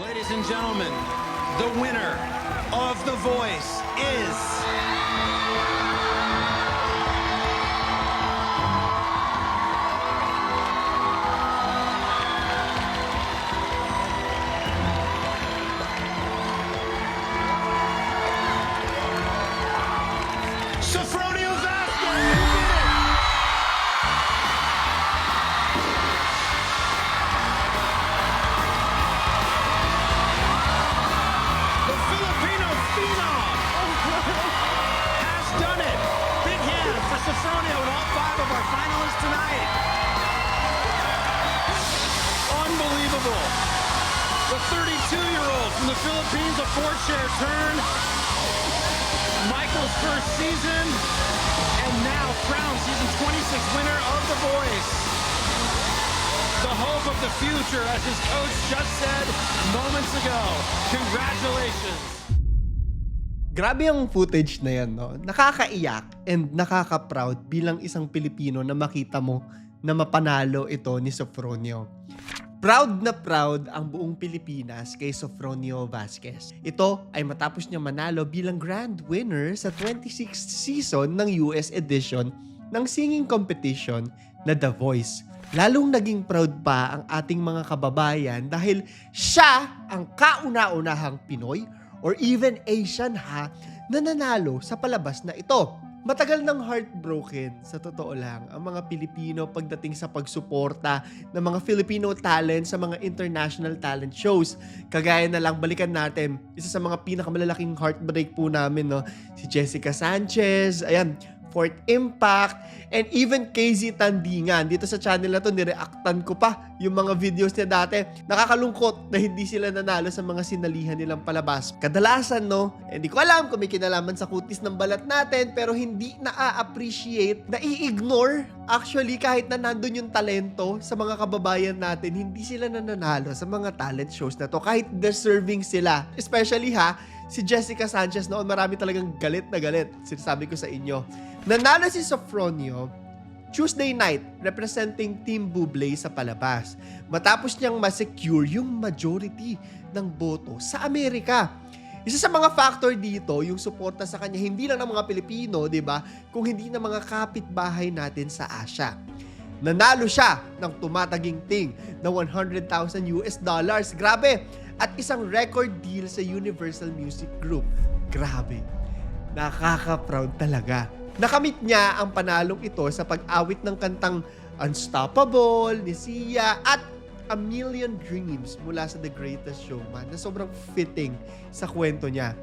Ladies and gentlemen, the winner of The Voice is. Season, and now crowned season 26 winner of The Voice. The hope of the future, as his coach just said moments ago. Congratulations. Grabe ang footage na yan, no? Nakakaiyak and nakaka-proud bilang isang Pilipino na makita mo na mapanalo ito ni Sofronio. Proud na proud ang buong Pilipinas kay Sofronio Vasquez. Ito ay matapos niya manalo bilang grand winner sa 26th season ng US edition ng singing competition na The Voice. Lalong naging proud pa ang ating mga kababayan dahil siya ang kauna-unahang Pinoy or even Asian ha na nanalo sa palabas na ito. Matagal nang heartbroken, sa totoo lang, ang mga Pilipino pagdating sa pagsuporta ng mga Filipino talent sa mga international talent shows. Kagaya na lang, balikan natin, isa sa mga pinakamalalaking heartbreak po namin, no? si Jessica Sanchez, ayan, Fort Impact, and even KZ Tandingan. Dito sa channel na to, nireactan ko pa yung mga videos niya dati. Nakakalungkot na hindi sila nanalo sa mga sinalihan nilang palabas. Kadalasan, no, hindi ko alam kung may kinalaman sa kutis ng balat natin, pero hindi na-appreciate, na-i-ignore actually kahit na nandun yung talento sa mga kababayan natin, hindi sila nananalo sa mga talent shows na to kahit deserving sila. Especially ha, si Jessica Sanchez noon marami talagang galit na galit. Sinasabi ko sa inyo. Nanalo si Sofronio Tuesday night representing Team Bublé sa palabas. Matapos niyang ma-secure yung majority ng boto sa Amerika. Isa sa mga factor dito, yung suporta sa kanya, hindi lang ng mga Pilipino, di ba? Kung hindi ng mga kapitbahay natin sa Asia. Nanalo siya ng tumataginting na 100,000 US dollars. Grabe! At isang record deal sa Universal Music Group. Grabe. Nakaka-proud talaga. Nakamit niya ang panalong ito sa pag-awit ng kantang Unstoppable ni Sia at A Million Dreams mula sa The Greatest Showman na sobrang fitting sa kwento niya.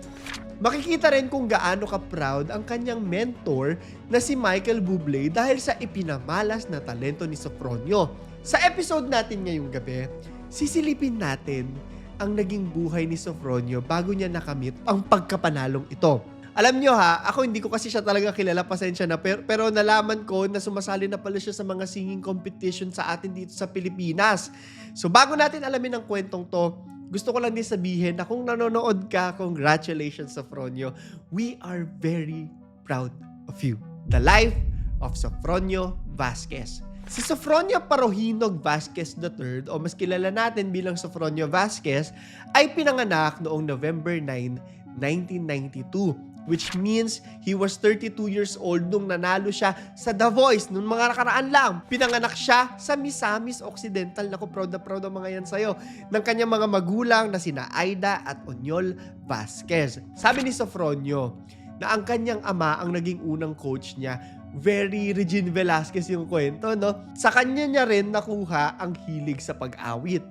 Makikita rin kung gaano ka-proud ang kanyang mentor na si Michael Bublé dahil sa ipinamalas na talento ni Sofronio. Sa episode natin ngayong gabi, sisilipin natin ang naging buhay ni Sofronio bago niya nakamit ang pagkapanalong ito. Alam nyo ha, ako hindi ko kasi siya talaga kilala, pasensya na, pero, pero nalaman ko na sumasali na pala siya sa mga singing competition sa atin dito sa Pilipinas. So bago natin alamin ang kwentong to, gusto ko lang din sabihin na kung nanonood ka, congratulations Sofronio. We are very proud of you. The life of Sofronio Vasquez. Si Sofronio Parohinog Vasquez III o mas kilala natin bilang Sofronio Vasquez ay pinanganak noong November 9, 1992 which means he was 32 years old nung nanalo siya sa The Voice nung mga nakaraan lang. Pinanganak siya sa Misamis Occidental. Naku, proud na proud ang mga yan sa'yo. Ng kanyang mga magulang na sina Aida at Onyol Vasquez. Sabi ni Sofronio na ang kanyang ama ang naging unang coach niya very Regine Velasquez yung kwento, no? Sa kanya niya rin nakuha ang hilig sa pag-awit.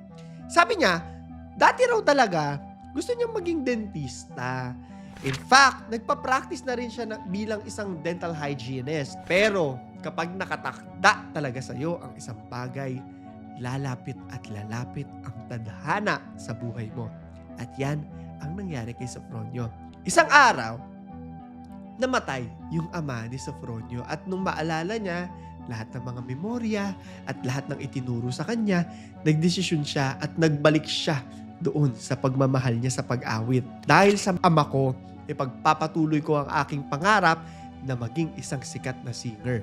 Sabi niya, dati raw talaga, gusto niyang maging dentista. In fact, nagpa-practice na rin siya na, bilang isang dental hygienist. Pero, kapag nakatakda talaga sa'yo ang isang bagay, lalapit at lalapit ang tadhana sa buhay mo. At yan ang nangyari kay Sofronio. Isang araw, namatay yung ama ni Sofronio at nung maalala niya lahat ng mga memorya at lahat ng itinuro sa kanya, nagdesisyon siya at nagbalik siya doon sa pagmamahal niya sa pag-awit. Dahil sa ama ko, ipagpapatuloy ko ang aking pangarap na maging isang sikat na singer.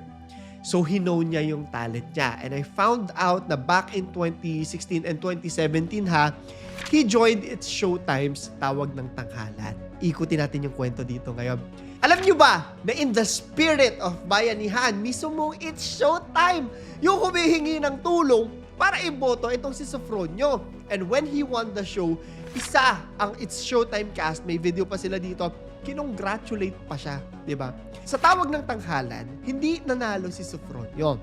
So, hinown niya yung talent niya. And I found out na back in 2016 and 2017 ha, he joined its showtimes tawag ng tanghalan. Ikutin natin yung kwento dito ngayon. Alam niyo ba na in the spirit of bayanihan, mismo it's showtime, yung humihingi ng tulong para iboto itong si Sofronio. And when he won the show, isa ang It's Showtime cast, may video pa sila dito, kinongratulate pa siya, di ba? Sa tawag ng tanghalan, hindi nanalo si Sofronio.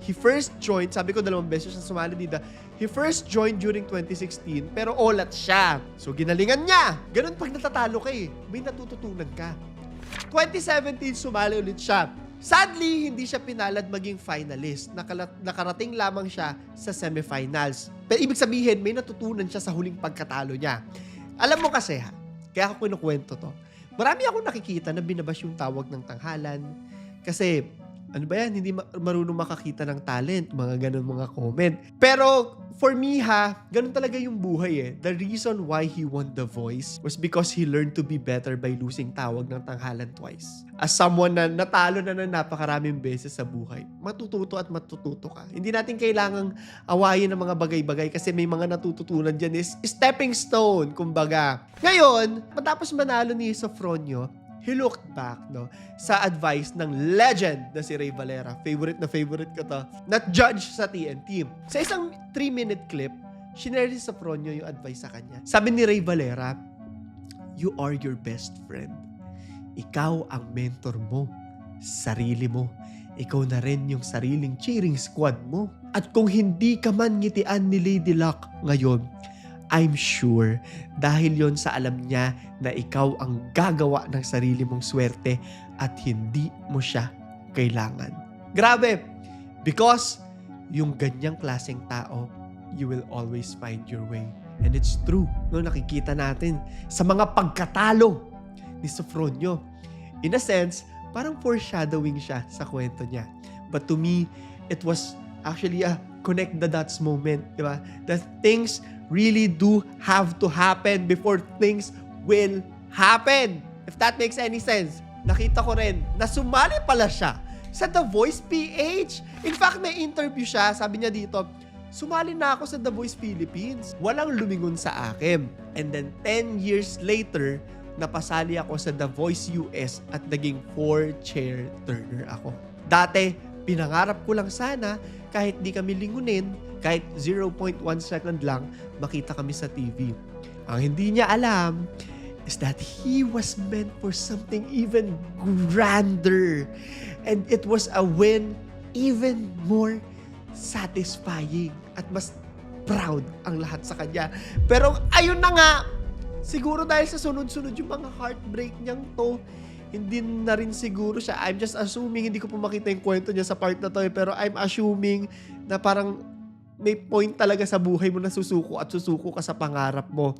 He first joined, sabi ko dalawang beses siya sumali dito, he first joined during 2016, pero olat siya. So ginalingan niya. Ganun pag natatalo ka eh, may natututunan ka. 2017, sumali ulit siya. Sadly, hindi siya pinalad maging finalist. Nakala- nakarating lamang siya sa semifinals. Pero ibig sabihin, may natutunan siya sa huling pagkatalo niya. Alam mo kasi ha, kaya ako kinukwento to. Marami akong nakikita na binabas yung tawag ng tanghalan. Kasi, ano ba yan, hindi ma- marunong makakita ng talent, mga ganun mga comment. Pero, for me ha, ganun talaga yung buhay eh. The reason why he won The Voice was because he learned to be better by losing tawag ng tanghalan twice. As someone na natalo na ng napakaraming beses sa buhay, matututo at matututo ka. Hindi natin kailangang awayin ng mga bagay-bagay kasi may mga natututunan dyan is stepping stone, kumbaga. Ngayon, matapos manalo ni Sofronio, he looked back no sa advice ng legend na si Ray Valera. Favorite na favorite ko to. Not judge sa TNT. Sa isang 3-minute clip, shinare ni Sofronio yung advice sa kanya. Sabi ni Ray Valera, You are your best friend. Ikaw ang mentor mo. Sarili mo. Ikaw na rin yung sariling cheering squad mo. At kung hindi ka man ngitian ni Lady Luck ngayon, I'm sure dahil yon sa alam niya na ikaw ang gagawa ng sarili mong swerte at hindi mo siya kailangan. Grabe! Because yung ganyang klaseng tao, you will always find your way. And it's true. No, nakikita natin sa mga pagkatalo ni Sofronio. In a sense, parang foreshadowing siya sa kwento niya. But to me, it was actually a connect the dots moment, di ba? That things really do have to happen before things will happen. If that makes any sense. Nakita ko rin na sumali pala siya sa The Voice PH. In fact, may interview siya. Sabi niya dito, sumali na ako sa The Voice Philippines. Walang lumingon sa akin. And then 10 years later, napasali ako sa The Voice US at naging four-chair turner ako. Dati, pinangarap ko lang sana kahit di kami lingunin, kahit 0.1 second lang, makita kami sa TV. Ang hindi niya alam is that he was meant for something even grander. And it was a win even more satisfying at mas proud ang lahat sa kanya. Pero ayun na nga, siguro dahil sa sunod-sunod yung mga heartbreak niyang to, hindi na rin siguro siya. I'm just assuming, hindi ko po makita yung kwento niya sa part na to eh, pero I'm assuming na parang may point talaga sa buhay mo na susuko at susuko ka sa pangarap mo.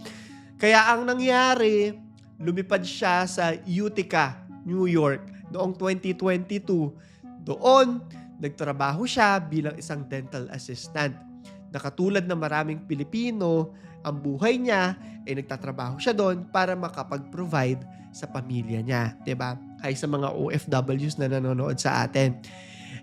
Kaya ang nangyari, lumipad siya sa Utica, New York noong 2022. Doon, nagtrabaho siya bilang isang dental assistant. Nakatulad ng maraming Pilipino, ang buhay niya ay nagtatrabaho siya doon para makapag-provide sa pamilya niya, ba? Ay sa mga OFWs na nanonood sa atin.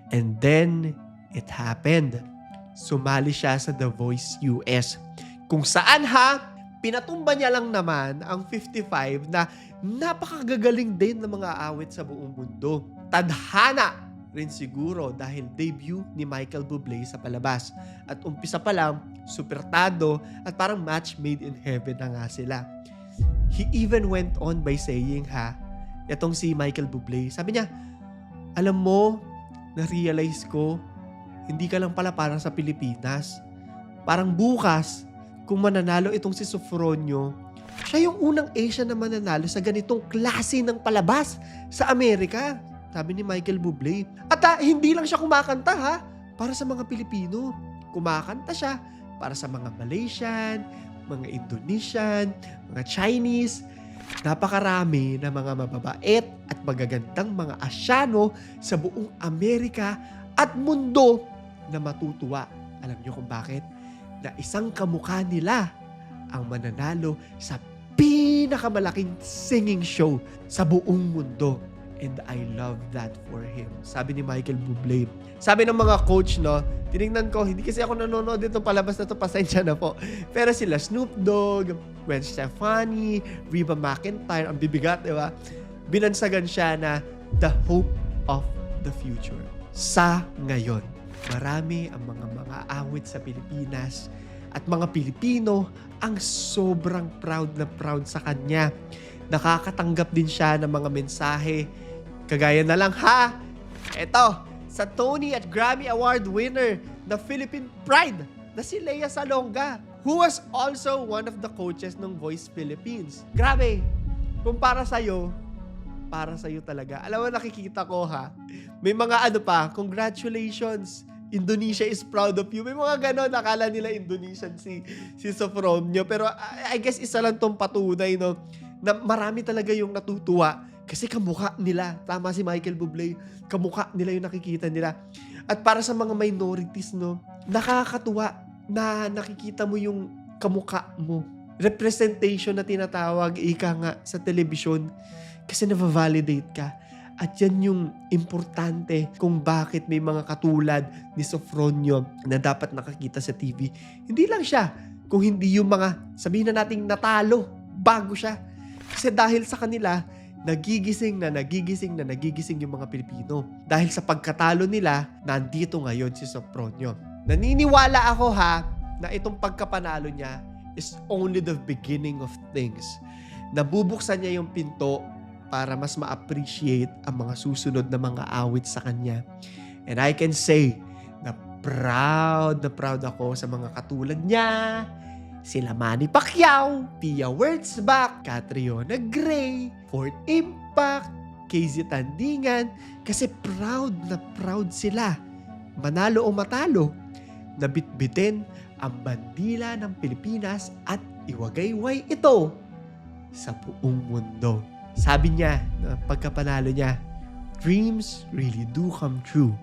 And then it happened. Sumali siya sa The Voice US. Kung saan ha, pinatumba niya lang naman ang 55 na napakagagaling din ng mga awit sa buong mundo. Tadhana rin siguro dahil debut ni Michael Bublé sa palabas. At umpisa pa lang, supertado at parang match made in heaven na nga sila. He even went on by saying ha, itong si Michael Bublé, sabi niya, alam mo, na-realize ko, hindi ka lang pala para sa Pilipinas. Parang bukas, kung mananalo itong si Sofronio, siya yung unang Asian na mananalo sa ganitong klase ng palabas sa Amerika. Sabi ni Michael Bublé. At ah, hindi lang siya kumakanta ha, para sa mga Pilipino. Kumakanta siya para sa mga Malaysian, mga Indonesian, mga Chinese. Napakarami na mga mababait at magagandang mga Asyano sa buong Amerika at mundo na matutuwa. Alam niyo kung bakit? Na isang kamukha nila ang mananalo sa pinakamalaking singing show sa buong mundo. And I love that for him. Sabi ni Michael Bublé. Sabi ng mga coach, no, tinignan ko, hindi kasi ako nanonood dito palabas na to, pasensya na po. Pero sila Snoop Dogg, Gwen Stefani, Reba McEntire, ang bibigat, di ba? Binansagan siya na the hope of the future. Sa ngayon, marami ang mga mga awit sa Pilipinas at mga Pilipino ang sobrang proud na proud sa kanya. Nakakatanggap din siya ng mga mensahe. Kagaya na lang, ha? Eto, sa Tony at Grammy Award winner na Philippine Pride na si Lea Salonga who was also one of the coaches ng Voice Philippines. Grabe, kung para sa'yo, para sa'yo talaga. Alam mo, nakikita ko ha, may mga ano pa, congratulations, Indonesia is proud of you. May mga ganon, nakala nila Indonesian si, si Sofronio. Pero I, guess isa lang tong patunay, no, na marami talaga yung natutuwa kasi kamukha nila. Tama si Michael Bublé. Kamukha nila yung nakikita nila. At para sa mga minorities, no, nakakatuwa na nakikita mo yung kamukha mo. Representation na tinatawag, ika nga, sa telebisyon. Kasi na-validate ka. At yan yung importante kung bakit may mga katulad ni Sofronio na dapat nakakita sa TV. Hindi lang siya, kung hindi yung mga, sabihin na nating natalo, bago siya. Kasi dahil sa kanila, nagigising na nagigising na nagigising yung mga Pilipino. Dahil sa pagkatalo nila, nandito ngayon si Sofronio. Naniniwala ako ha, na itong pagkapanalo niya is only the beginning of things. Nabubuksan niya yung pinto para mas ma-appreciate ang mga susunod na mga awit sa kanya. And I can say na proud na proud ako sa mga katulad niya, sila Manny Pacquiao, Pia Wurtzbach, Catriona Gray, Fort Impact, KZ Tandingan, kasi proud na proud sila. Manalo o matalo, nabitbitin ang bandila ng Pilipinas at iwagayway ito sa buong mundo. Sabi niya, na pagkapanalo niya, dreams really do come true.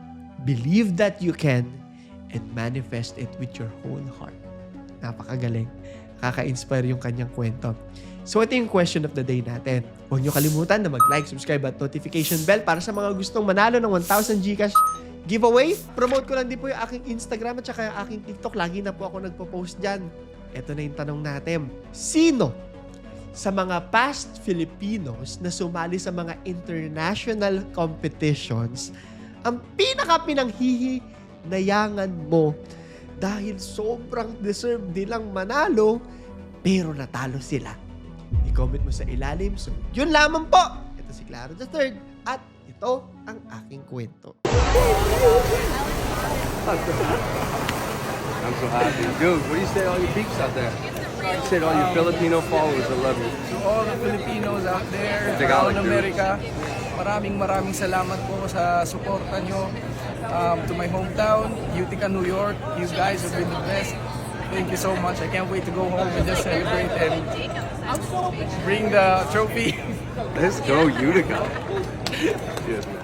Believe that you can and manifest it with your whole heart. Napakagaling. Nakaka-inspire yung kanyang kwento. So ito yung question of the day natin. Huwag niyo kalimutan na mag-like, subscribe at notification bell para sa mga gustong manalo ng 1,000 Gcash giveaway. Promote ko lang din po yung aking Instagram at saka yung aking TikTok. Lagi na po ako nagpo-post dyan. Ito na yung tanong natin. Sino sa mga past Filipinos na sumali sa mga international competitions ang pinaka pinanghihi nayangan mo dahil sobrang deserve nilang manalo pero natalo sila. I-comment mo sa ilalim. So, yun lamang po. Ito si Claro the Third at ito ang aking kwento. I'm so happy. Dude, what do you say to all your peeps out there? You say to all your Filipino followers, I love you. To all the Filipinos out there, around. America, maraming maraming salamat po sa suporta nyo. Um, to my hometown, Utica, New York, you guys have been the best. Thank you so much. I can't wait to go home and just celebrate and bring the trophy. Let's go, Utica.